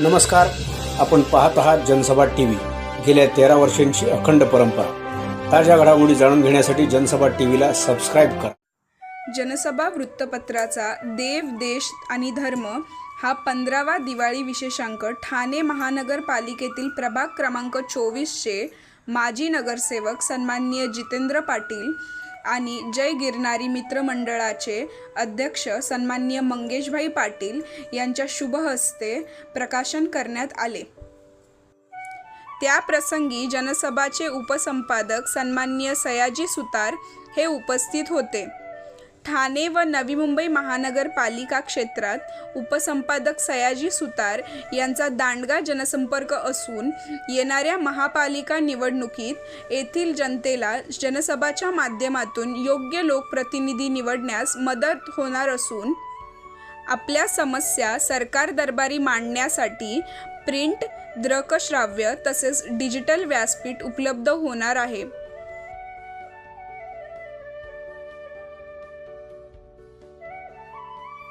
नमस्कार. आपण पाहत आहात जनसभा टी व्ही गेल्या तेरा वर्षांची अखंड परंपरा. ताज्या घडामोडी जाणून घेण्यासाठी जनसभा टी व्हीला सबस्क्राईब करा. जनसभा वृत्तपत्राचा देव देश आणि धर्म हा पंधरावा दिवाळी विशेषांक ठाणे महानगरपालिकेतील प्रभाग क्रमांक चोवीसचे माजी नगरसेवक सन्माननीय जितेंद्र पाटील आणि जय गिरणारी मित्रमंडळाचे अध्यक्ष सन्माननीय मंगेशभाई पाटील यांच्या शुभ हस्ते प्रकाशन करण्यात आले. त्या प्रसंगी जनसभाचे उपसंपादक सन्माननीय सयाजी सुतार हे उपस्थित होते. ठाणे व नवी मुंबई महानगरपालिका क्षेत्रात उपसंपादक सयाजी सुतार यांचा दांडगा जनसंपर्क असून येणाऱ्या महापालिका निवडणुकीत येथील जनतेला जनसभाच्या माध्यमातून योग्य लोकप्रतिनिधी निवडण्यास मदत होणार असून आपल्या समस्या सरकार दरबारी मांडण्यासाठी प्रिंट दृकश्राव्य तसेच डिजिटल व्यासपीठ उपलब्ध होणार आहे.